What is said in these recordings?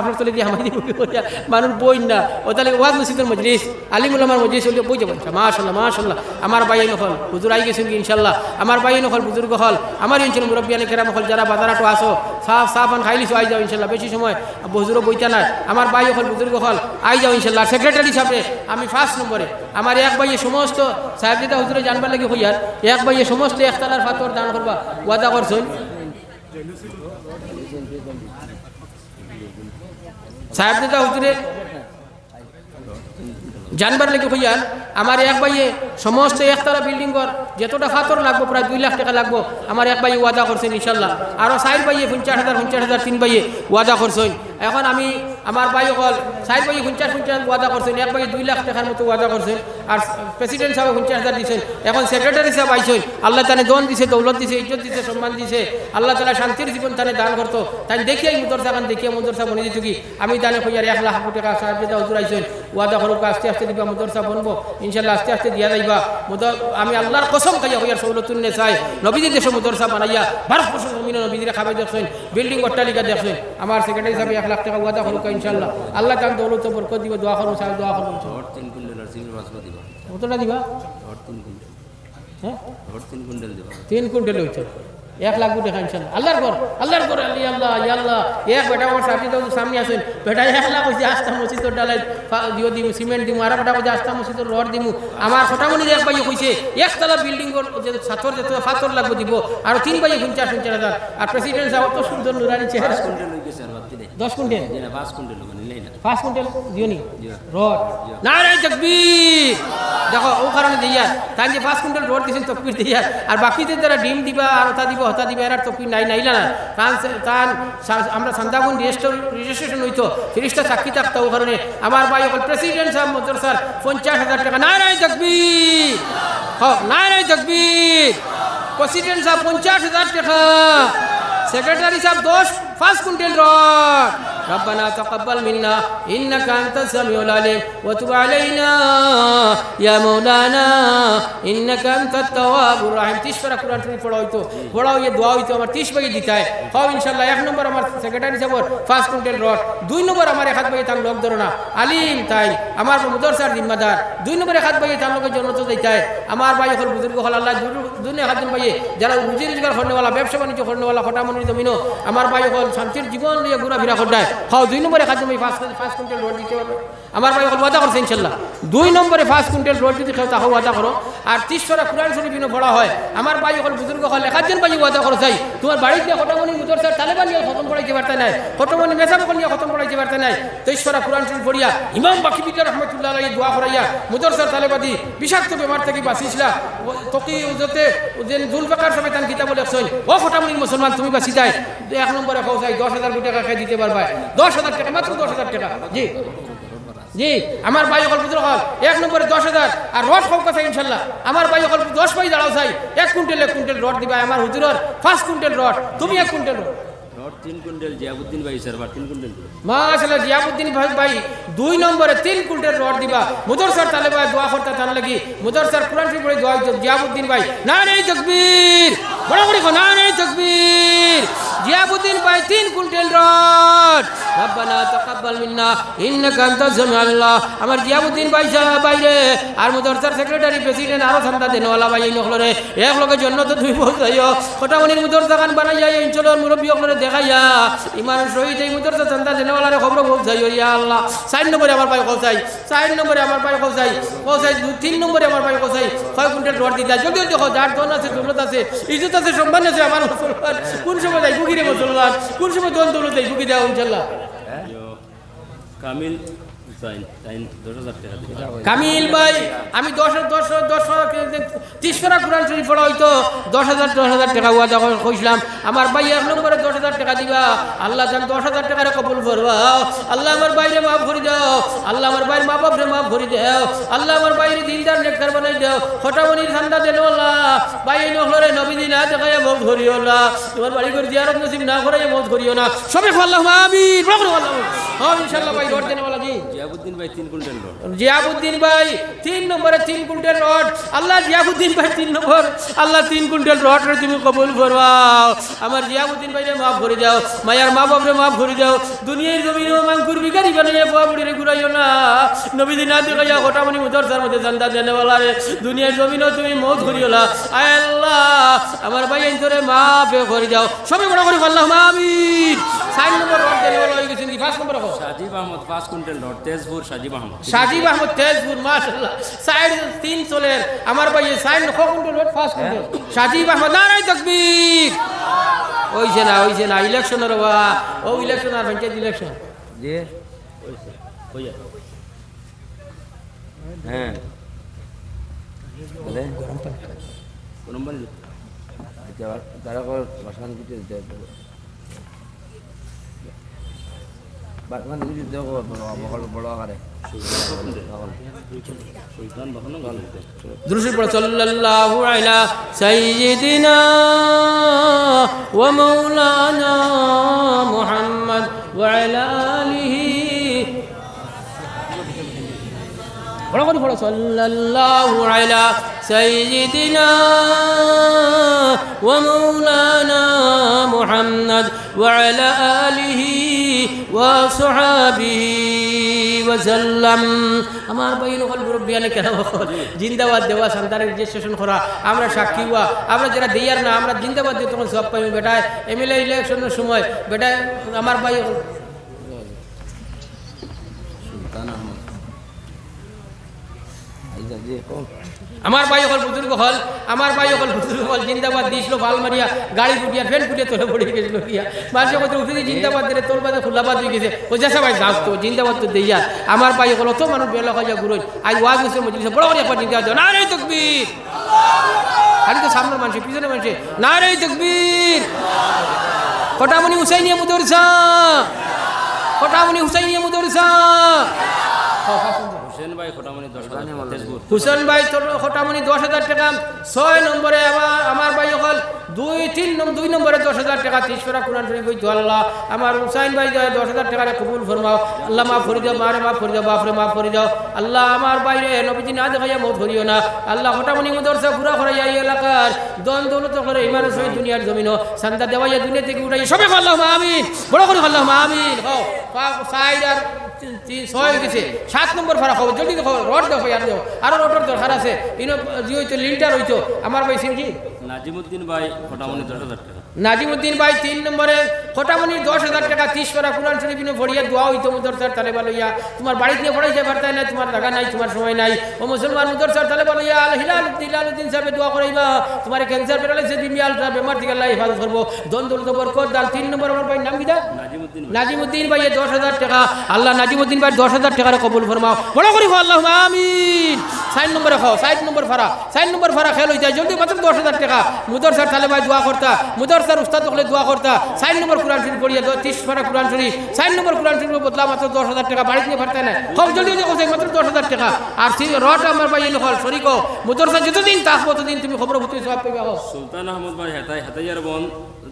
আপনার তলে দিয়ে আমাদের মানুষ বই না। ও তাহলে ওয়াজ মসজিদের মজলিস। আলিমুল আমার মজলিস হলে বই যাবেন। মাশাল্লাহ মাশাল্লাহ আমার ভাই নকল হুজুর আই গেছেন ইনশাল্লাহ আমার ভাই নকল বুজুর্গ হল। আমার ইনশাল মুরব্বিয়ানে কেরাম হল, যারা বাজারাটো আসো, সাফ সাফ আন খাইলিছো আই যাও ইনশাল্লাহ বেশি সময় হুজুরও বইতা নাই। আমার বাই হল বুজুর্গ হল, আই যাও ইনশাল্লাহ সেক্রেটারি হিসাবে আমি ফার্স্ট নম্বরে। আমার এক ভাইয়ে সমস্ত, সাহেব যেটা হুজুরে জানবার লাগে হইয়ার এক ভাইয়ে সমস্ত একতলার ফাতর দান করবা। ওয়াদা করছেন। সাহেব দাদা, হুজুরে। জানবার লাগে হইয়ার আমার এক ভাইয়ে সমস্ত একতলা বিল্ডিং ঘর যতটা ফাতর লাগবো, প্রায় দুই লাখ টাকা লাগবো, আমার এক ভাইয়ে ওয়াদা করছেন, ইনশাল্লাহ। আরও সাইড ভাইয়ে, পঞ্চাশ হাজার পঞ্চাশ হাজার তিন ভাইয়ে ওয়াদা করছেন। এখন আমি আমার ভাই অকল সাইড ভাইয়ে পঞ্চাশ পঞ্চাশ ওয়াদা করছেন, এক ভাইয়ে দুই লাখ টাকার মতো ওয়াদা করছেন, আর প্রেসিডেন্ট সাহেব পঞ্চাশ হাজার দিচ্ছেন এখন সেক্রেটারি সাহেব আইসেন আল্লাহ তানে দন দিছে, দৌলত দিছে, ইজ্জত দিছে, সম্মান দিছে, আল্লাহ তালা শান্তির জীবন তানে দান করতো, তাই দেখিয়াই মুদরসা খান দেখিয়া মুদরসা বনে দিত কি? আমি তানে কইয়ার এক লাখ টাকা সাহেব যেটা হুজুর আইসেন ওয়াদা করুক, আস্তে আস্তে দিবা, মুদরসা বনবো ইনশাল্লাহ আস্তে আস্তে দিয়া যাইবা মুদর আমি আল্লাহর কসম খাইয়া হইয়ার সৌলতুন নে চাই নবীদের দেশে মুদরসা বানাইয়া ভারত বর্ষ জমিনে নবীদের খাবে দেখছেন, বিল্ডিং অট্টালিকা দেখছেন, আমার সেক্রেটারি সাহেব এক লাখ টাকা ওয়াদা করুক ইনশাল্লাহ আল্লাহ তার দৌলত বরকত দিব দোয়া করুন সাহেব দোয়া করুন তিন কুইন্টাল দিবা। কতটা দিবা? তিন কুইন্টাল। হ্যাঁ? তিন কুইন্টাল দিবা। তিন কুইন্টাল হয়েছে এক লাখ টাকা ইনশাল্লাহ। আল্লাহর ঘর আল্লাহর ঘর আল্লাহ আল্লাহ আল্লাহ। এক বেটা আমার সাথে তো সামনে আসেন বেটা এক লাখ হয়েছে আস্তা মসজিদর ডালাই দিও দিমু সিমেন্ট দিমু আর বেটা কইছে আস্তা মসজিদর রড দিমু। আমার ফটামনি এক ভাই কইছে একতলা বিল্ডিং যে ছাতর যেত ফাতর লাগবো দিব। আর তিন ভাই পঞ্চাশ পঞ্চাশ হাজার। আর প্রেসিডেন্ট সাহেব তো সুন্দর নুরানি চেহারা। রে। দশ কুইন্টাল? যে পাঁচ কুইন্টাল না। পাঁচ কুইন্টাল? দিও নি। রড। নারায় তকবীর! দেখো ও কারণে দিয়া তাই যে পাঁচ কুইন্টাল রড দিয়েছেন তকবীর দিয়া আর। বাকিদের যারা ডিম দিবা আর হতা দিব। হতা দিবা এরা তকবীর নাই, নাইলা না। কারণ তান আমরা সান্দাগুন রেজিস্টার রেজিস্ট্রেশন হইতো ফিরিস্তা চাকরি থাকতো ও কারণে। আমার ভাই অকল প্রেসিডেন্ট সাহেব, মজুর স্যার, পঞ্চাশ হাজার টাকা। নাই নাই থাকবি নাই নাই থাকবি প্রেসিডেন্ট সাহেব, পঞ্চাশ হাজার টাকা। সেক্রেটারি সাহেব, দশ পাঁচ কুইন্টাল রড। ربنا تقبل منا إنك أنت السميع العليم وتب علينا يا مولانا إنك أنت التواب الرحيم تشفر قرآن شريف পড়াও তো পড়াও ये দোয়া হইতো আমার 30 বাগে দিতে হয় খাও ইনশাআল্লাহ এক নম্বর আমার সেক্রেটারি সাহেব ফার্স্ট কুইন্টাল রড দুই নম্বর আমার এক হাত বাগে তার লোক ধরো না আলিম তাই আমার মুদর স্যার জিম্মাদার দুই নম্বর এক হাত বাগে তার লোকের জন্য তো দিতে হয় আমার ভাই হল বুজুর্গ হল আল্লাহ দুনিয়া হাত ভাই যারা রুজি রোজগার করনেওয়ালা ব্যবসা বাণিজ্য করনেওয়ালা হঠামনির জমিনও আমার ভাই হল শান্তির জীবন নিয়ে ঘোরাফেরা করতে খাও, দুই নম্বরে খাদ্য আমি ফার্স্ট ফার্স্ট কুইন্টাল রোড দিতে পারবে আমার ভাই ওয়াদা করছে ইনশাল্লাহ। দুই নম্বরে ফার্স্ট কুইন্টাল রোড যদি খাও তাহলে ওয়াদা করো আর তিসরা কোরআন শরীফ ইনো পড়া হয়। আমার ভাই হল বুজুর্গ হল একাধজন ভাই ওয়াদা করো চাই তোমার বাড়িতে হঠামনি মুদর স্যার তালেবান নিয়ে খতম পড়াইতে পারতে নাই। হঠামনি মেসাব নিয়ে খতম পড়াইতে পারতে নাই। তেইশরা কোরআন শরীফ পড়িয়া ইমাম বাকি বিদ্যা রহমতুল্লাহ আলাই দোয়া করাইয়া মুদর স্যার তালেবাদি বিষাক্ত বেমার থেকে বাঁচিছিলা। তকি উজতে যে জুলফাকার সবাই তান কিতাব লেখছেন ও ফটামনি মুসলমান তুমি বাঁচি যায় এক নম্বরে খাও চাই দশ হাজার কোটি টাকা খাই দিতে পারবা দশ হাজার টাকা মাত্র দশ হাজার টাকা। জি। জি আমার হল এক নম্বরে দশ হাজার আর রড খাও কথা ইনশাল্লাহ। আমার দশ পাই দাঁড়াও চাই এক কুইন্টাল এক কুইন্টাল রড দিবা। আমার হুজুরর কুইন্টাল রড। তুমি এক কুইন্টাল রড। তিন কুইন্টাল জিয়াবুদ্দিন ভাই স্যার তিন কুইন্টাল। মাশাআল্লাহ জিয়াবুদ্দিন ভাই ভাই দুই নম্বরে তিন কুইন্টাল রড দিবা। মুদর স্যার তাহলে ভাই দোয়া করতে তার লাগি। মুদর স্যার কোরআন শরীফ পড়ে দোয়া জিয়াবুদ্দিন ভাই না রে তকবীর। বড় করে না রে তকবীর। জিয়াবুদ্দিন ভাই তিন কুইন্টাল রব্বানা তাকাব্বাল মিন্না, ইন্নাকা আনতাস সামিউল আল্লাহ আমার জিয়াবুদ্দিন ভাই সাহেব বাইরে, আর মুদর স্যার সেক্রেটারি, প্রেসিডেন্ট, আরও সন্তা দেন, ওয়ালা ভাই, এই নখলরে এক লগে জন্য তো দুই বল যাইও কটামনির মুদর জাগান বানাইয়া এই অঞ্চলের মুরব্বী অকলরে দেখাইয়া ইমান শহীদ এই মুদর সন্তা দেন, ওয়ালারে খবর বল যাইও ইয়া আল্লাহ। চার নম্বরে আমার ভাই কৌসাই চার নম্বরে আমার ভাই কৌসাই কৌসাই তিন নম্বরে আমার ভাই কৌসাই ছয় কুইন্টাল রড দিতা যদি দেখো, যার দন আছে, দৌলত আছে, ইজ্জত আছে, সম্মান আছে, আমার মুসলমান। কোন সময় যাই বুকিরে মুসলমান? কোন সময় দন দৌলত যাই বুকি দেওয়া ইনশাল্লাহ কামিল কামিল ভাই, আমি দশ দশ দশ তিসরা কোরআন শরীফ পড়া হইতো। দশ হাজার দশ হাজার টাকা ওয়াদা করে কইছিলাম, আমার ভাই এক নম্বরে দশ হাজার টাকা দিবা, আল্লাহ জান দশ হাজার টাকার কবুল করবা আল্লাহ আমার বাইরে মাফ করে দাও, আল্লাহ আমার বাইরে মা বাপরে মাফ করে দাও, আল্লাহ আমার বাইরে দিলদার নেকর বানাই দাও। ফটামনির ঠান্ডা দেন আল্লাহ ভাই এই নহলরে নবী দিন না দেখাইয়া মত করিও না। তোমার বাড়ি করে দিয়ারত নসিব না করাইয়া মত করিও না। সবে আল্লাহ আমিন। আল্লাহ আমার ভাই মা বাপ রে যাও দুনিয়ার জমিনে মাং তুমি না। আল্লাহ আমার ভাই যাও বড় করে আল্লাহ সাইন নম্বর রড वाला হয়ে গেছেন ফার্স্ট নম্বর রাখো সাজিব আহমদ পাঁচ কুইন্টাল রড তেজপুর সাজিব আহমদ। সাজিব আহমদ তেজপুর মাশাআল্লাহ। সাইড তিন চলের আমার ভাই সাইড খ quintal rod first quintal Sajib Ahmed নারাই তাকবীর। ওইছে না ওইছে না ইলেকশনের বা ও ইলেকশন আর পঞ্চায়েত ইলেকশন যে। কইয়া হ্যাঁ। বলে? কোন নম্বর? আচ্ছা, তারা বাসান দিতে বাসান কিছু দিতে হবে বড় আকারে সুলতান বাহান্ন গল্প দুরুশি পড়া সাল্লাল্লাহু আলা সাইয়্যিদিনা ওয়া মাওলানা মুহাম্মদ ওয়া আলা আলিহি ওয়া মুহাম্মদ ওয়া সাল্লাম। আমার বাইন হল মুরব্বিয়ানে কেন? হল জিন্দাবাদ দেওয়া, সন্তানের রেজিস্ট্রেশন করা। আমরা সাক্ষী হওয়া। আমরা যারা দেয়ার না, আমরা জিন্দাবাদ দিয়ে তখন সব পাই বেটায়, এমএলএ ইলেকশনের সময়, বেটায়, আমার ভাই সুলতান আহমদ। আমার ভাই হল বুজুর্গ হল, আমার ভাই হল বুজুর্গ হল, জিন্দাবাদ দিয়েছিল ভালো মারিয়া গাড়ি ফুটিয়া ফেন ফুটিয়ে, তোলে পড়ে গেছিল দিয়া মানুষের মধ্যে উঠে দিয়ে জিন্দাবাদ দিলে তোর বাদে খোলাবাদ হয়ে গেছে। ও যা সবাই যাও তো, জিন্দাবাদ তো দিয়া আমার ভাই হল অত মানুষ বেলা খাজা গুরুজ আজ ওয়াজ মুসে মজলিসে বড় বড় একবার জিন্দাবাদ না রে তকবীর। খালি তো সামনের মানুষ পিছনে মানুষ। না রে তকবীর। কটামনি হুসাইনিয়া মুদরসা। কটামনি হুসাইনিয়া মুদরসা। হুসেন ভাই খোটামনি দশ হাজার তেজপুর। হুসেন ভাই তোর খোটামনি দশ হাজার টাকা। ছয় নম্বরে আমার আমার ভাই হল দুই তিন দুই নম্বরে দশ হাজার টাকা। কোরআন শরীফ হইতো আল্লাহ। আমার হুসাইন ভাই দশ হাজার টাকা কবুল ফরমাও। আল্লাহ মাফ করে দাও মারে মাফ করে দাও বাপরে মাফ করে দাও। আল্লাহ আমার বাইরে নবীজি না দেখাইয়া মত করিও না। আল্লাহ খোটামনি মুদরসা পুরা করাইয়া এই এলাকার দন দৌলত করে ইমান সহিত দুনিয়ার জমিন। সান্দা দেওয়াইয়া দুনিয়া থেকে উঠাইয়া সবে আল্লাহ আমিন। বড় করে আল্লাহ আমিন। হও সাইড আর ছয় সাত নম্বর ভাড়া খবর, জলদি দেখো রড দেখো আর দেখো। আরও রডর দরকার আছে। ইনো যে হইতো লিন্টার হইতো। আমার ভাই সিংজি নাজিমুদ্দিন ভাই খোটামনি দশ হাজার টাকা। নাজিমুদ্দিন ভাই তিন নম্বরে খোটামনি দশ হাজার টাকা তিস পারা কোরআন শরীফ ভরিয়া দোয়া হইতো মুদরসার তালে লইয়া তোমার বাড়িতে নিয়ে পড়াইতে পারতাই না তোমার জায়গা নাই তোমার সময় নাই। ও মুসলমান মুদরসার তালে লইয়া আল হিলাল হিলাল উদ্দিন সাহেব দোয়া করাইবা তোমার ক্যান্সার বেরালাইছে বিমিয়াল বেমার থেকে আল্লাহ হেফাজত করব। দন দৌলত বরকত দাল তিন নম্বর আমার ভাই নাম কিটা নাজিমুদ্দিন নাজিমুদ্দিন ভাই দশ হাজার টাকা। আল্লাহ নাজিমুদ্দিন ভাই দশ হাজার টাকার কবুল ফরমাও। বড় করি আল্লাহ আমিন। সাইন নম্বরে খাও সাইড নম্বর ফারা সাইন নম্বর ফারা খেল হয়ে। যায় জলদি মাত্র দশ হাজার টাকা। মুদর স্যার তালে ভাই দোয়া করতা মুদর স্যার উস্তাদ হলে দোয়া করতা। সাইন নম্বর কোরআন শরীফ পড়িয়া তিরিশ ফারা কোরআন শরীফ। সাইন নম্বর কোরআন শরীফ বদলা মাত্র দশ হাজার টাকা। বাড়িতে নিয়ে ফারতে না হোক জলদি দেখো মাত্র দশ হাজার টাকা। আর সি- রড আমার ভাই এনে হল শরিক মুদর স্যার যতদিন থাকব ততদিন তুমি খবর ভূতি সব হোক। সুলতান আহমদ ভাই হেতাই হেতাইয়ার বন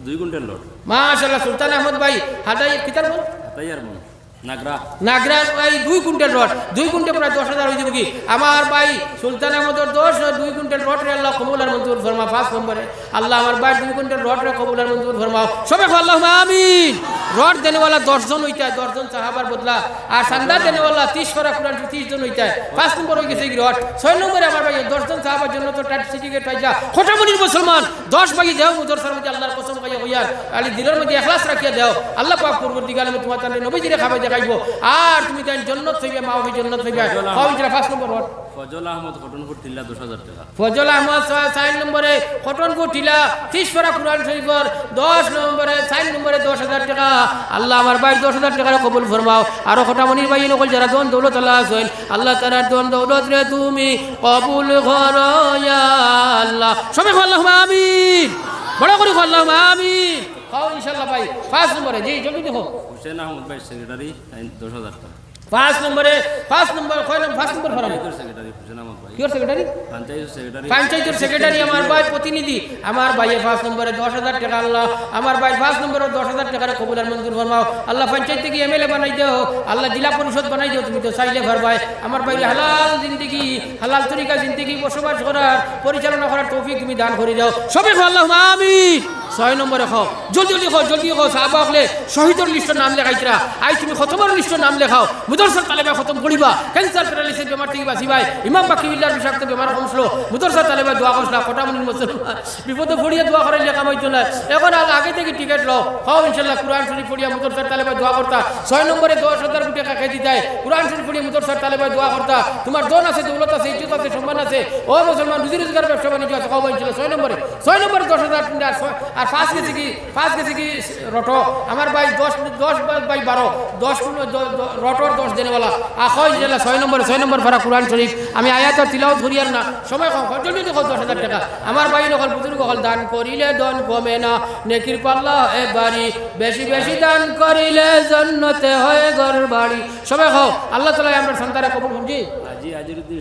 দুই কুইন্টাল রড মাশাল্লাহ সুলতান আহমদ ভাই হাদাই কিতার বল হেতাইয়ার বন। নাগরা। নাগরা ভাই দুই কুইন্টাল রস। দুই কুইন্টাল প্রায় দশ হাজার হয়ে কি? আমার ভাই সুলতান আহমদের দশ দুই কুইন্টাল রট রে আল্লাহ কবুলার মঞ্জুর ফরমা পাঁচ নম্বরে। আল্লাহ আমার ভাই, দুই কুইন্টাল রট রে কবুলার মঞ্জুর ফরমাও। সবে আল্লাহ আমিন। রড দেনেওয়ালা দশজন হইতে হয় দশজন সাহাবার বদলা। আর সান্দা দেনেওয়ালা তিরিশ করা কোরআন তিরিশ জন হইতে হয় পাঁচ নম্বর হয়ে গেছে রড। ছয় নম্বরে আমার ভাই দশজন সাহাবার জন্য তো টাট সিটিকেট পাইছা খোটামনির মুসলমান দশ বাগি দেও মুদরসার মধ্যে আল্লাহর কসম খাইয়া হইয়ার। আলি দিলের মধ্যে এখলাস রাখিয়া দেও। আল্লাহ পাক পূর্ববর্তী কালে তোমার তাহলে নবীজিরে খাবে দেখাইবো আর তুমি তাই জন্নত হইবে মা হইবে জন্নত হইবে। পাঁচ নম্বর রড। ফজল আহমদ খটনপুর তিল্লা দশ হাজার টাকা। ফজল আহমদ সাইন নম্বরে কটনপুর টিলা তিসপাড়া কুরআন শরীফর দশ নম্বরে সাইন নম্বরে দশ হাজার টাকা। আল্লাহ আমার ভাই দশ হাজার টাকার কবুল ফরমাও। আরও খটামনির ভাই নকল যারা দন দৌলত আল্লাহ আছেন আল্লাহ তারার দন দৌলত রে তুমি কবুল ঘর আল্লাহ। সবাই আল্লাহ আমিন। বড় করে আল্লাহ আমিন। খাও ইনশাল্লাহ ভাই পাঁচ নম্বরে জি জলদি দেখো। হুসেন আহমদ ভাই সেক্রেটারি দশ হাজার টাকা। পাঁচ নম্বরে পাঁচ নম্বর পাঁচ নম্বর ফরাম পঞ্চায়েতের সেক্রেটারি আমার ভাই প্রতিনিধি। আমার ভাইয়ের পাঁচ নম্বরে দশ হাজার টাকা আল্লাহ। আমার ভাই পাঁচ নম্বরে দশ হাজার টাকার কবুলার মঞ্জুর ফরমাও। আল্লাহ পঞ্চায়েত থেকে এমএলএ বানাই দেও। আল্লাহ জেলা পরিষদ বানাই দেও তুমি তো চাইলে ভাই আমার ভাই হালাল জিন্দগি হালাল তরিকা জিন্দগি বসবাস করার পরিচালনা করার তৌফিক তুমি দান করে দাও। সবে আল্লাহ আমিন। ছয় নম্বরে খাও জলদি জলদি খাও জলদি খাও সাহাবা হলে শহীদের লিস্টের নাম লেখাইছিরা। আই, তুমি খতমের লিস্টের নাম লেখাও। মুদরসার তালেবা খতম করিবা। ক্যান্সার প্যারালিসিস বেমার থেকে বাঁচিবাই। ইমাম বাকি বিল্লার বিষাক্ত বেমার কমসলো। মুদরসার তালেবা দোয়া করছিলা ফটামনির মুসলমান বিপদে পড়িয়া দোয়া করার লেখা মাইতো না এখন আগে থেকে টিকিট লও। খাও ইনশাল্লাহ কোরআন শরীফ পড়িয়া মুদরসার তালেবা দোয়া করতা। ছয় নম্বরে দশ হাজার কোটি টাকা খাই দিতাই কোরআন শরীফ পড়িয়া মুদরসার তালেবা দোয়া করতা। তোমার দন আছে, দৌলত আছে, ইজ্জত আছে, সম্মান আছে। ও মুসলমান রুজি রোজগার ব্যবসা বাণিজ্য আছে। খাও ইনশাল্লাহ ছয় নম্বরে। ছয় নম্বরে দশ হাজার আর পাঁচ কেজি কি, পাঁচ কেজি কি রটো? আমার ভাই দশ দশ বাই বারো, দশ রটোর দশ দিনওয়ালা। আখই জেলা ছয় নম্বরে, ছয় নম্বর ভাড়া কোরআন শরীফ। আমি আয়াতের তিলাও ধরি আর না। সময় কম জলদি দেখো দশ হাজার টাকা। আমার ভাই নকল বুজুর্গ হল দান করিলে দন কমে না। নেকির পাল্লা এ বাড়ি, বেশি বেশি দান করিলে জন্নতে হয় ঘর বাড়ি। সবাই হোক আল্লাহ তালা আমরা সন্তানে কবুল আজিরুদ্দিন